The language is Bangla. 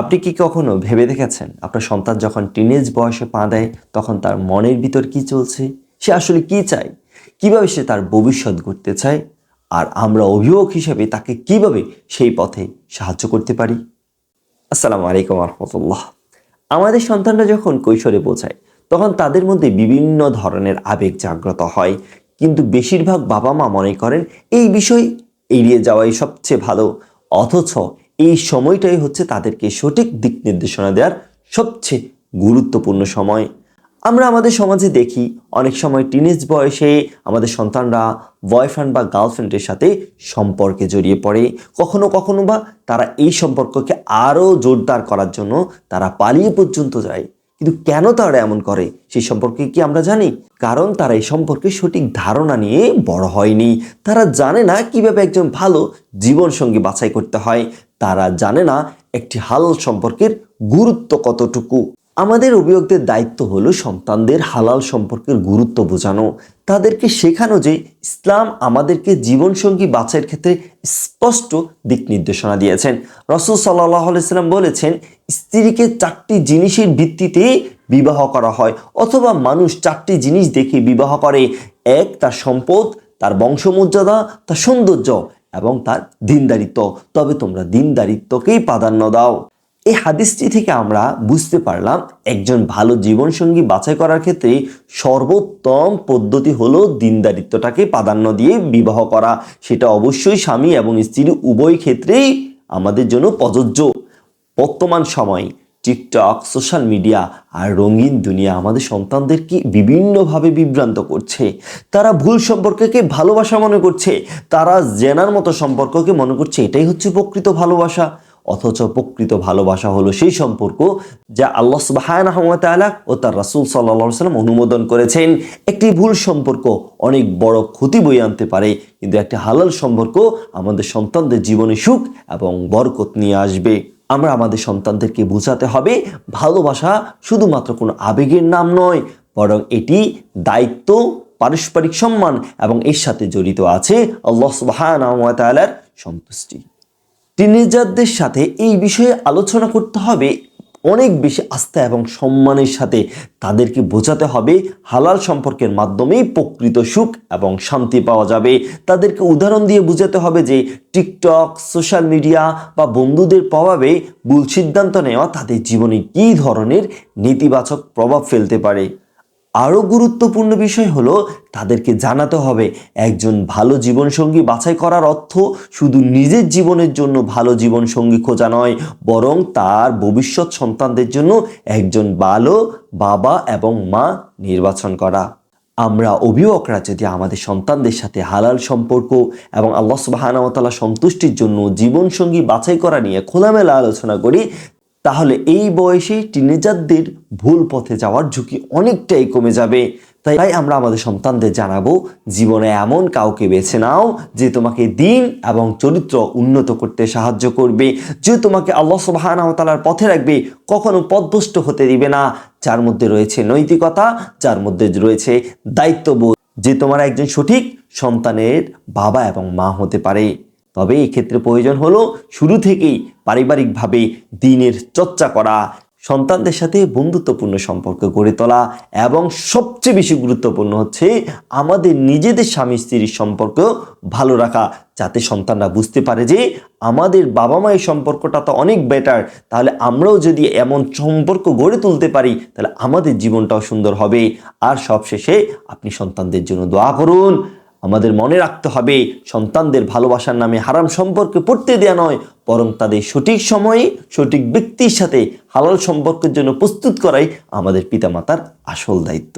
আপনি কি কখনো ভেবে দেখেছেন আপনার সন্তান যখন টিনেজ বয়সে পা দেয় তখন তার মনের ভিতর কি চলছে? সে আসলে কি চায়? কীভাবে সে তার ভবিষ্যৎ গড়তে চায়? আর আমরা অভিভাবক হিসেবে তাকে কীভাবে সেই পথে সাহায্য করতে পারি? আসসালামু আলাইকুম রহমতুল্লাহ আমাদের সন্তানরা যখন কৈশোরে পৌঁছায় তখন তাদের মধ্যে বিভিন্ন ধরনের আবেগ জাগ্রত হয়। কিন্তু বেশিরভাগ বাবা মা মনে করেন, এই বিষয় এড়িয়ে যাওয়াই সবচেয়ে ভালো। অথচ এই সময়টাই হচ্ছে তাদেরকে সঠিক দিক নির্দেশনা দেওয়ার সবচেয়ে গুরুত্বপূর্ণ সময়। আমরা আমাদের সমাজে দেখি অনেক সময় টিনেজ বয়সে আমাদের সন্তানরা বয়ফ্রেন্ড বা গার্লফ্রেন্ডের সাথে সম্পর্কে জড়িয়ে পড়ে। কখনো কখনো বা তারা এই সম্পর্ককে আরও জোরদার করার জন্য তারা পালিয়ে পর্যন্ত যায়। কিন্তু কেন তারা এমন করে? সেই সম্পর্কে কি আমরা জানি? কারণ তারা এই সম্পর্কে সঠিক ধারণা নিয়ে বড় হয়নি। তারা জানে না কীভাবে একজন ভালো জীবনসঙ্গী বাছাই করতে হয়। তারা জানে না একটি হাল সম্পর্কের গুরুত্ব কতটুকু। আমাদের অভিভাবকদের দায়িত্ব হলো সন্তানদের হালাল সম্পর্কের গুরুত্ব বোঝানো। তাদেরকে শেখানো যে ইসলাম আমাদেরকে জীবনসঙ্গী বাছাইয়ের ক্ষেত্রে স্পষ্ট দিক নির্দেশনা দিয়েছেন। রসুল সাল্লাহ সাল্লাম বলেছেন, স্ত্রীকে চারটি জিনিসের ভিত্তিতে বিবাহ করা হয় অথবা মানুষ চারটি জিনিস দেখে বিবাহ করে। এক, তার সম্পদ, তার বংশমর্যাদা, তার সৌন্দর্য এবং তার দিনদারিত্ব। তবে তোমরা দিনদারিত্বকেই প্রাধান্য দাও। এই হাদিসটি থেকে আমরা বুঝতে পারলাম একজন ভালো জীবনসঙ্গী বাছাই করার ক্ষেত্রে সর্বোত্তম পদ্ধতি হলো দিনদারিত্বটাকে প্রাধান্য দিয়ে বিবাহ করা। সেটা অবশ্যই স্বামী এবং স্ত্রী উভয় ক্ষেত্রেই আমাদের জন্য প্রযোজ্য। বর্তমান সময় টিকটক, সোশ্যাল মিডিয়া আর রঙিন দুনিয়া আমাদের সন্তানদেরকে বিভিন্নভাবে বিভ্রান্ত করছে। তারা ভুল সম্পর্ককে ভালোবাসা মনে করছে। তারা জেনার মতো সম্পর্ককে মনে করছে। এটাই হচ্ছে প্রকৃত ভালোবাসা। অথচ প্রকৃত ভালোবাসা হলো সেই সম্পর্ক যা আল্লাহ সুবাহানা ও তার রাসুল সাল্লা সাল্লাম অনুমোদন করেছেন। একটি ভুল সম্পর্ক অনেক বড় ক্ষতি বয়ে আনতে পারে, কিন্তু একটি হালাল সম্পর্ক আমাদের সন্তানদের জীবনে সুখ এবং বরকত নিয়ে আসবে। আমরা আমাদের সন্তানদেরকে বোঝাতে হবে, ভালোবাসা শুধুমাত্র কোনো আবেগের নাম নয়, বরং এটি দায়িত্ব, পারস্পরিক সম্মান এবং এর সাথে জড়িত আছে আল্লাহ সুবাহানার সন্তুষ্টি। টিনেজারদের সাথে এই বিষয়ে আলোচনা করতে হবে। অনেক বেশি আস্থা এবং সম্মানের সাথে তাদেরকে বোঝাতে হবে। হালাল সম্পর্কের মাধ্যমেই প্রকৃত সুখ এবং শান্তি পাওয়া যাবে। তাদেরকে উদাহরণ দিয়ে বোঝাতে হবে যে টিকটক, সোশ্যাল মিডিয়া বা বন্ধুদের প্রভাবে ভুল সিদ্ধান্ত নেওয়া তাদের জীবনে কী ধরনের নেতিবাচক প্রভাব ফেলতে পারে। আরও গুরুত্বপূর্ণ বিষয় হলো, তাদেরকে জানাতে হবে একজন ভালো জীবনসঙ্গী বাছাই করার অর্থ শুধু নিজের জীবনের জন্য ভালো জীবনসঙ্গী খোঁজা নয়, বরং তার ভবিষ্যৎ সন্তানদের জন্য একজন ভালো বাবা এবং মা নির্বাচন করা। আমরা অভিভাবকরা যদি আমাদের সন্তানদের সাথে হালাল সম্পর্ক এবং আল্লাহ সুবাহানামতালা সন্তুষ্টির জন্য জীবনসঙ্গী বাছাই করা নিয়ে খোলামেলা আলোচনা করি তাহলে এই বয়সে টিনেজারদের ভুল পথে যাওয়ার ঝুঁকি অনেকটাই কমে যাবে। তাই তাই আমরা আমাদের সন্তানদের জানাব, জীবনে এমন কাউকে বেছে নাও যে তোমাকে দিন এবং চরিত্র উন্নত করতে সাহায্য করবে, যে তোমাকে আল্লাহ সুবাহানাহতালার পথে রাখবে, কখনো পদভষ্ট হতে দিবে না। যার মধ্যে রয়েছে নৈতিকতা, যার মধ্যে রয়েছে দায়িত্ববোধ, যে তোমার একজন সঠিক সন্তানের বাবা এবং মা হতে পারে। তবে এক্ষেত্রে প্রয়োজন হলো শুরু থেকেই পারিবারিকভাবে দিনের চর্চা করা, সন্তানদের সাথে বন্ধুত্বপূর্ণ সম্পর্ক গড়ে তোলা এবং সবচেয়ে বেশি গুরুত্বপূর্ণ হচ্ছে আমাদের নিজেদের স্বামী স্ত্রীর সম্পর্ক ভালো রাখা যাতে সন্তানরা বুঝতে পারে যে আমাদের বাবা মায়ের সম্পর্কটা তো অনেক বেটার তাহলে আমরাও যদি এমন সম্পর্ক গড়ে তুলতে পারি, তাহলে আমাদের জীবনটাও সুন্দর হবে। আর সবশেষে আপনি সন্তানদের জন্য দোয়া করুন। আমাদের মনে রাখতে হবে, সন্তানদের ভালোবাসার নামে হারাম সম্পর্কে পড়তে দেওয়া নয়, বরং তাদের সঠিক সময়ে সঠিক ব্যক্তির সাথে হালাল সম্পর্কের জন্য প্রস্তুত করাই আমাদের পিতামাতার আসল দায়িত্ব।